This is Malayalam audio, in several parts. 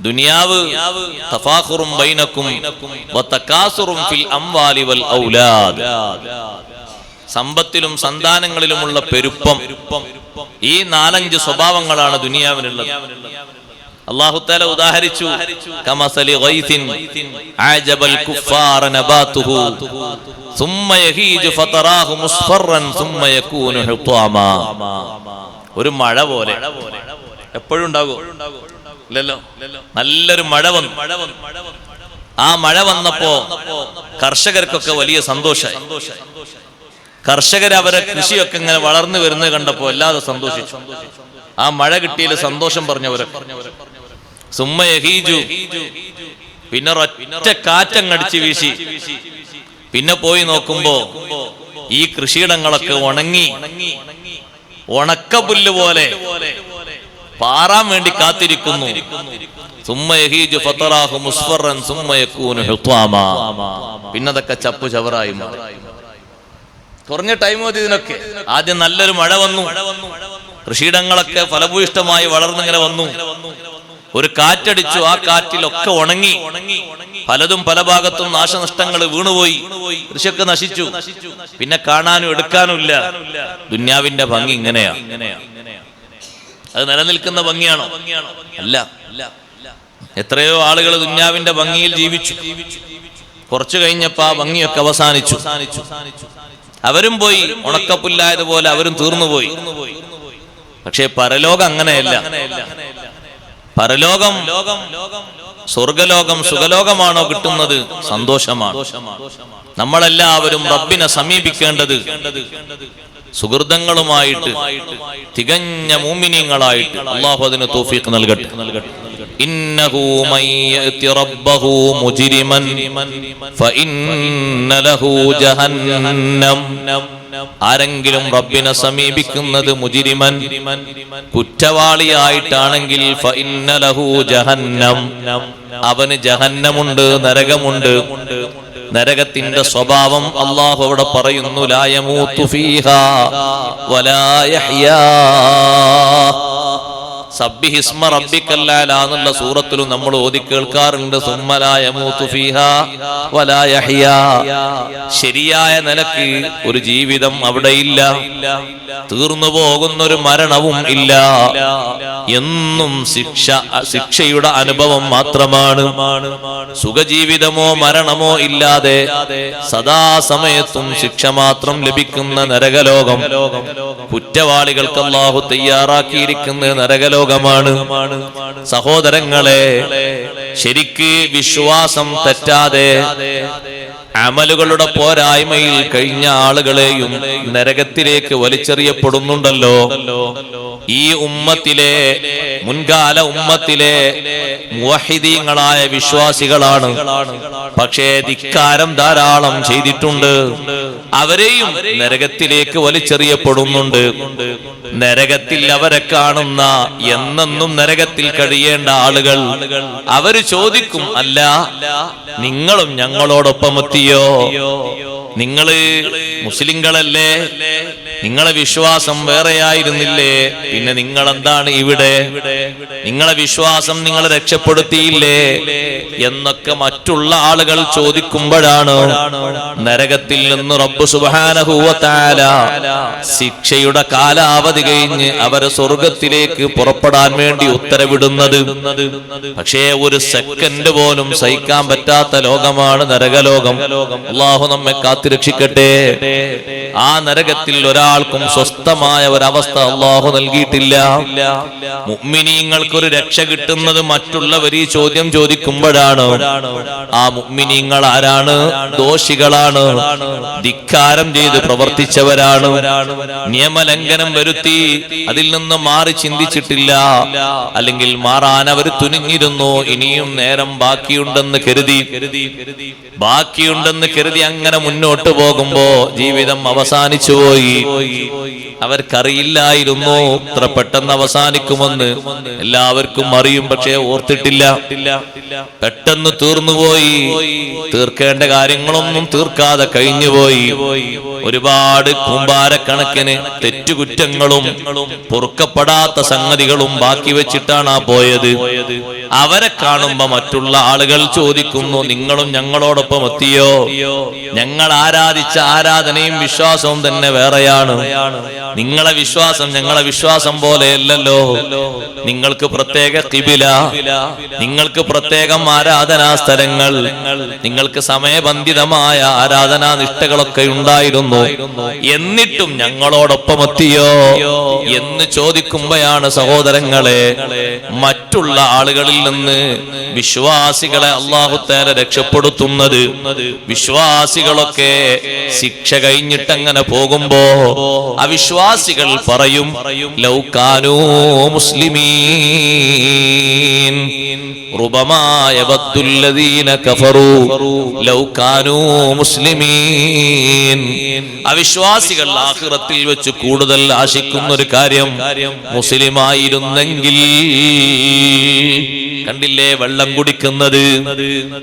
ദുനിയാവ് തഫാഖുറും ഫിൽ അംവാലി വൽ ഔലാദ്. സമ്പത്തിലും സന്താനങ്ങളിലുമുള്ള പെരുപ്പം ഈ നാലഞ്ച് സ്വഭാവങ്ങളാണ് ദുനിയാവിനുള്ളത്. അള്ളാഹുത്താല ഉദാഹരിച്ചു കമസലി നബാതുഹു യഹീജു ഫതറാഹു മുസ്ഫറൻ യകൂനു ഒരു മഴ പോലെ എപ്പോഴും ഉണ്ടാകും. ഇല്ലല്ലോ. നല്ലൊരു മഴ വന്നു. ആ മഴ വന്നപ്പോ കർഷകർക്കൊക്കെ വലിയ സന്തോഷമായി കർഷകർ അവരെ കൃഷിയൊക്കെ ഇങ്ങനെ വളർന്നു വരുന്നത് കണ്ടപ്പോ അല്ലാതെ സന്തോഷിച്ചു. ആ മഴ കിട്ടിയതിൽ സന്തോഷം പറഞ്ഞവരെ. സുമ്മയഹീജു പിന്നെ ഒറ്റ കാറ്റങ്ങടിച്ച് വീശി. പിന്നെ പോയി നോക്കുമ്പോ ഈ കൃഷിയിടങ്ങളൊക്കെ ഉണങ്ങി. ഉണക്ക പുല്ല് പോലെ പാറാൻ വേണ്ടി കാത്തിരിക്കുന്നു. പിന്നതൊക്കെ ചപ്പു ചവറായി കുറഞ്ഞ ടൈം മതി ഇതിനൊക്കെ. ആദ്യം നല്ലൊരു മഴ വന്നു. കൃഷിയിടങ്ങളൊക്കെ ഫലഭൂയിഷ്ടമായി വളർന്നിങ്ങനെ വന്നു. ഒരു കാറ്റടിച്ചു ആ കാറ്റിലൊക്കെ ഉണങ്ങി. പലതും പല ഭാഗത്തും നാശനഷ്ടങ്ങൾ വീണുപോയി. കൃഷിയൊക്കെ നശിച്ചു. പിന്നെ കാണാനും എടുക്കാനും ഇല്ല. ദുന്യാവിന്റെ ഭംഗി ഇങ്ങനെയാ. അത് നിലനിൽക്കുന്ന ഭംഗിയാണോ? അല്ല. എത്രയോ ആളുകൾ ദുന്യാവിന്റെ ഭംഗിയിൽ ജീവിച്ചു. കുറച്ചു കഴിഞ്ഞപ്പോ ആ ഭംഗിയൊക്കെ അവസാനിച്ചു. അവരും പോയി. ഉണക്കപ്പുല്ലായതുപോലെ അവരും തീർന്നുപോയി പക്ഷേ പരലോകം അങ്ങനെയല്ല. പരലോകം ലോകം സ്വർഗലോകം സുഖലോകമാണോ കിട്ടുന്നത്? സന്തോഷമാണ്. നമ്മളെല്ലാവരും റബ്ബിനെ സമീപിക്കേണ്ടത് സുഹൃതങ്ങളുമായിട്ട് തികഞ്ഞ മൂമിനിയങ്ങളായിട്ട് അള്ളാഹു അതിന് തോഫീക്ക് നൽകട്ടെ إنه من يأت ربه مجرما فإن له جهنم ആരെങ്കിലും റബ്ബിനെ സമീപിക്കുന്നത് മുജിരിമൻ കുറ്റവാളിയായിട്ടാണെങ്കിൽ ജഹന്നം. അവന് ജഹന്നമുണ്ട് നരകമുണ്ട്. നരകത്തിന്റെ സ്വഭാവം അള്ളാഹു അവിടെ പറയുന്നു ലായമൂത്തു ഫീഹാ വലാ സബ്ബിഹിസ്മ റബ്ബിക്കല്ലാന്നുള്ള സൂറത്തിലും നമ്മൾ ഓതി കേൾക്കാറുണ്ട്. ശരിയായ നിലയ്ക്ക് ഒരു ജീവിതം അവിടെ ഇല്ല തീർന്നു പോകുന്നൊരു മരണവും ഇല്ല. എന്നും ശിക്ഷ ശിക്ഷയുടെ അനുഭവം മാത്രമാണ്. സുഖജീവിതമോ മരണമോ ഇല്ലാതെ സദാസമയത്തും ശിക്ഷ മാത്രം ലഭിക്കുന്ന നരകലോകം. കുറ്റവാളികൾക്ക് അള്ളാഹു തയ്യാറാക്കിയിരിക്കുന്ന നരകലോകമാണ് സഹോദരങ്ങളെ ശരിക്ക് വിശ്വാസം തെറ്റാതെ അമലുകളുടെ പോരായ്മയിൽ കഴിഞ്ഞ ആളുകളെയും നരകത്തിലേക്ക് വലിച്ചെറിയപ്പെടുന്നുണ്ടല്ലോ. ഈ ഉമ്മത്തിലെ മുൻകാല ഉമ്മത്തിലെ മുവഹിദീങ്ങളായ വിശ്വാസികളാണ്. പക്ഷേ ധിക്കാരം ധാരാളം ചെയ്തിട്ടുണ്ട്. അവരെയും നരകത്തിലേക്ക് വലിച്ചെറിയപ്പെടുന്നുണ്ട്. നരകത്തിൽ അവരെ കാണുന്ന എന്നെന്നും നരകത്തിൽ കഴിയേണ്ട ആളുകൾ അവർ ചോദിക്കും അല്ല നിങ്ങളും ഞങ്ങളോടൊപ്പം എത്തിയോ നിങ്ങൾ മുസ്ലിങ്ങളല്ലേ? നിങ്ങളെ വിശ്വാസം വേറെയായിരുന്നില്ലേ? പിന്നെ നിങ്ങൾ എന്താണ് ഇവിടെ? നിങ്ങളെ വിശ്വാസം നിങ്ങൾ രക്ഷപ്പെടുത്തിയില്ലേ? എന്നൊക്കെ മറ്റുള്ള ആളുകൾ ചോദിക്കുമ്പോഴാണ് നരകത്തിൽ നിന്ന് റബ്ബ് സുബാനഹൂവത്താല ശിക്ഷയുടെ കാലാവധി കഴിഞ്ഞ് അവരെ സ്വർഗത്തിലേക്ക് പുറപ്പെടാൻ വേണ്ടി ഉത്തരവിടുന്നത്. പക്ഷേ ഒരു സെക്കൻഡ് പോലും സഹിക്കാൻ പറ്റാത്ത ലോകമാണ് നരകലോകം. അള്ളാഹു നമ്മെ കാത്തിരക്ഷിക്കട്ടെ. ആ നരകത്തിൽ ഒരാൾക്കും സ്വസ്ഥമായ ഒരവസ്ഥ അള്ളാഹു നൽകിയിട്ടില്ല. മുഅ്മിനീങ്ങൾക്കൊരു രക്ഷ കിട്ടുന്നത് മറ്റുള്ളവർ ഈ ചോദ്യം ചോദിക്കുമ്പോഴാണ്. ആ മുഅ്മിനീങ്ങൾ ആരാണ്? ദോഷികളാണ്. ധിക്കാരം ചെയ്ത് പ്രവർത്തിച്ചവരാണ്. നിയമലംഘനം വരുത്തി അതിൽ നിന്ന് മാറി ചിന്തിച്ചിട്ടില്ല. അല്ലെങ്കിൽ മാറാൻ അവർ തുനിഞ്ഞിരുന്നു. ഇനിയും നേരം ബാക്കിയുണ്ടെന്ന് കരുതി. ബാക്കിയുണ്ടെന്ന് കരുതി അങ്ങനെ മുന്നോട്ട് പോകുമ്പോ ജീവിതം അവസാനിച്ചു പോയി. അവർക്കറിയില്ലായിരുന്നു? ഇത്ര പെട്ടെന്ന് അവസാനിക്കുമെന്ന്. എല്ലാവർക്കും അറിയും പക്ഷേ ഓർത്തിട്ടില്ല. പെട്ടെന്ന് തീർന്നുപോയി. തീർക്കേണ്ട കാര്യങ്ങളൊന്നും തീർക്കാതെ കഴിഞ്ഞുപോയി. ഒരുപാട് കൂമ്പാരക്കണക്കിന് തെറ്റുകുറ്റങ്ങളും പൊറുക്കപ്പെടാത്ത സംഗതികളും ബാക്കി വെച്ചിട്ടാണ് ആ പോയത്. അവരെ കാണുമ്പോ മറ്റുള്ള ആളുകൾ ചോദിക്കുന്നു നിങ്ങളും ഞങ്ങളോടൊപ്പം എത്തിയോ? ഞങ്ങൾ ആരാധിച്ച ആരാധനയും വിശ്വാസവും തന്നെ വേറെയാണ്. നിങ്ങളെ വിശ്വാസം ഞങ്ങളെ വിശ്വാസം പോലെയല്ലല്ലോ നിങ്ങൾക്ക് പ്രത്യേക കിബില നിങ്ങൾക്ക് പ്രത്യേകം ആരാധനാ സ്ഥലങ്ങൾ നിങ്ങൾക്ക് സമയബന്ധിതമായ ആരാധനാ നിഷ്ഠകളൊക്കെ ഉണ്ടായിരുന്നു. എന്നിട്ടും ഞങ്ങളോടൊപ്പം എത്തിയോ? എന്ന് ചോദിക്കുമ്പോഴാണ് സഹോദരങ്ങളെ മറ്റുള്ള ആളുകളിൽ നിന്ന് വിശ്വാസികളെ അള്ളാഹുത്തേര രക്ഷപ്പെടുത്തുന്നത്. വിശ്വാസികളൊക്കെ ശിക്ഷ കഴിഞ്ഞിട്ടങ്ങനെ പോകുമ്പോ അവിശ്വാസികൾ പറയും ലൗകാനോ മുസ്ലിമീൻ. റുബമായ കഫറു ലൗകാനോ മുസ്ലിമീൻ. അവിശ്വാസികൾ ആഖിറത്തിൽ വെച്ച് കൂടുതൽ ആശിക്കുന്ന ഒരു കാര്യം മുസ്ലിമായിരുന്നെങ്കിൽ കണ്ടില്ലേ വെള്ളം കുടിക്കുന്നത്?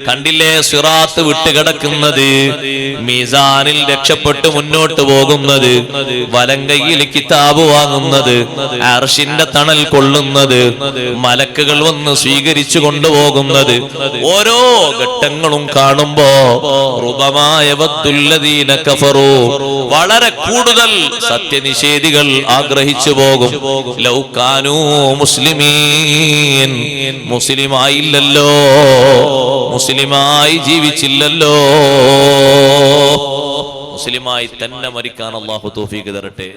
കണ്ടില്ലേ സിറാത്ത് വിട്ട് വിട്ടുകിടക്കുന്നത് മീസാനിൽ രക്ഷപ്പെട്ട് മുന്നോട്ട് പോകുന്നത്? വലങ്കയിൽ കിതാബ് വാങ്ങുന്നത്? അർഷിന്റെ തണൽ കൊള്ളുന്നത്? മലക്കുകൾ വന്ന് സ്വീകരിച്ചു കൊണ്ടുപോകുന്നത്? ഓരോ ഘട്ടങ്ങളും കാണുമ്പോ കഫറു. വളരെ കൂടുതൽ സത്യനിഷേധികൾ ആഗ്രഹിച്ചു പോകും. ലൗകാനു മുസ്ലിമീൻ മുസ്ലിമായില്ലല്ലോ. മുസ്ലിമായി ജീവിച്ചില്ലല്ലോ. മുസ്ലിമായി തന്നെ മരിക്കാൻ അള്ളാഹു തോഫീക്ക് തരട്ടെ.